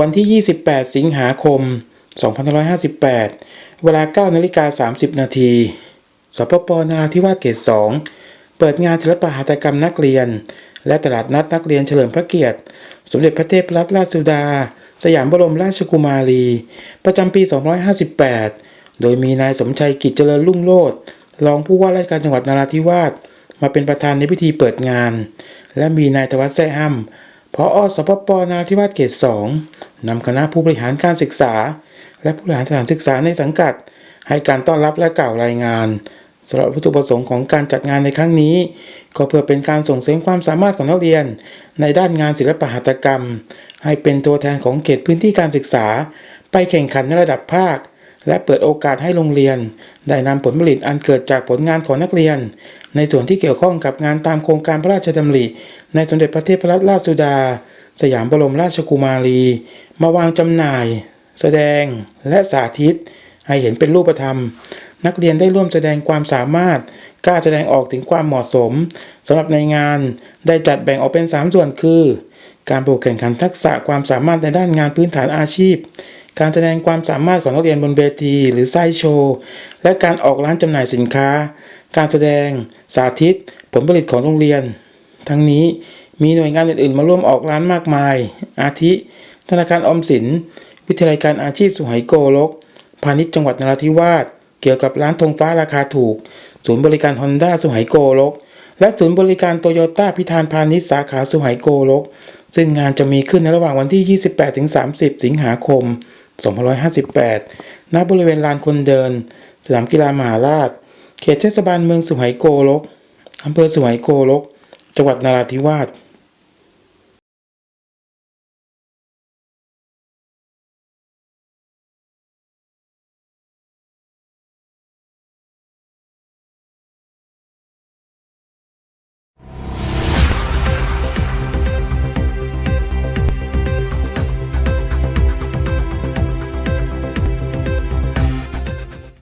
วันที่ 28 สิงหาคม 2558 เวลา9นาฬิกา30 นาทีสปปนราธิวาสเขต2 เปิดงานศิลปหัตถกรรมนักเรียน และตลาดนัดนักเรียนเฉลิมพระเกียรติ สมเด็จพระเทพรัตนราชสุดา สยามบรมราชกุมารี ประจำปี 2558 โดยมีนายสมชัยกิจเจริญรุ่งโรจน์รองผู้ว่าราชการจังหวัดนราธิวาสมาเป็นประธานในพิธีเปิดงาน และมีนายธวัชแซ่อ้ำ พออสปปนาธิวาสเขต2นำคณะผู้บริหารการศึกษา และผู้บริหารสถานศึกษาในสังกัด ให้การต้อนรับและกล่าวรายงานสำหรับวัตถุประสงค์ของการจัดงานในครั้งนี้ ก็เพื่อเป็นการส่งเสริมความสามารถของนักเรียน ในด้านงานศิลปหัตถกรรม ให้เป็นตัวแทนของเขตพื้นที่การศึกษา ไปแข่งขันในระดับภาค และเปิดโอกาสให้โรงเรียน ได้นำผลผลิตอันเกิดจากผลงานของนักเรียน ในส่วนที่เกี่ยวข้องกับงานตามโครงการพระราชดำริ ในสมเด็จพระเทพรัตนราชสุดา สยามบรมราชกุมารี มาวางจำหน่าย แสดงและสาธิต ให้เห็นเป็นรูปธรรม นักเรียนได้ร่วมแสดงความสามารถกล้าแสดงออกถึงความเหมาะสมสำหรับในงานได้จัดแบ่งออกเป็น 3 ส่วนคือ การประกวดแข่งขันทักษะความสามารถในด้านงานพื้นฐานอาชีพ การแสดงความสามารถของนักเรียนบนเวทีหรือไส้โชว์ และการออกร้านจำหน่ายสินค้า การแสดง สาธิต ผลผลิตของโรงเรียน ทั้งนี้มีหน่วยงานอื่นๆ มาร่วมออกร้านมากมาย อาทิ ธนาคารออมสิน วิทยาลัยการอาชีพสุไหงโกลก พาณิชย์จังหวัดนราธิวาส เกี่ยวกับร้านธงฟ้าราคาถูก ศูนย์บริการฮอนด้าสุไหงโกลก และศูนย์บริการโตโยต้าพิธานพาณิชย์สาขาสุไหงโกลก ซึ่งงานจะมีขึ้นในระหว่างวันที่ 28-30 สิงหาคม 2558 ณ บริเวณลานคนเดิน สนามกีฬามหาราช เขตเทศบาลเมืองสุไหงโกลกอำเภอสุไหงโกลก จังหวัดนราธิวาส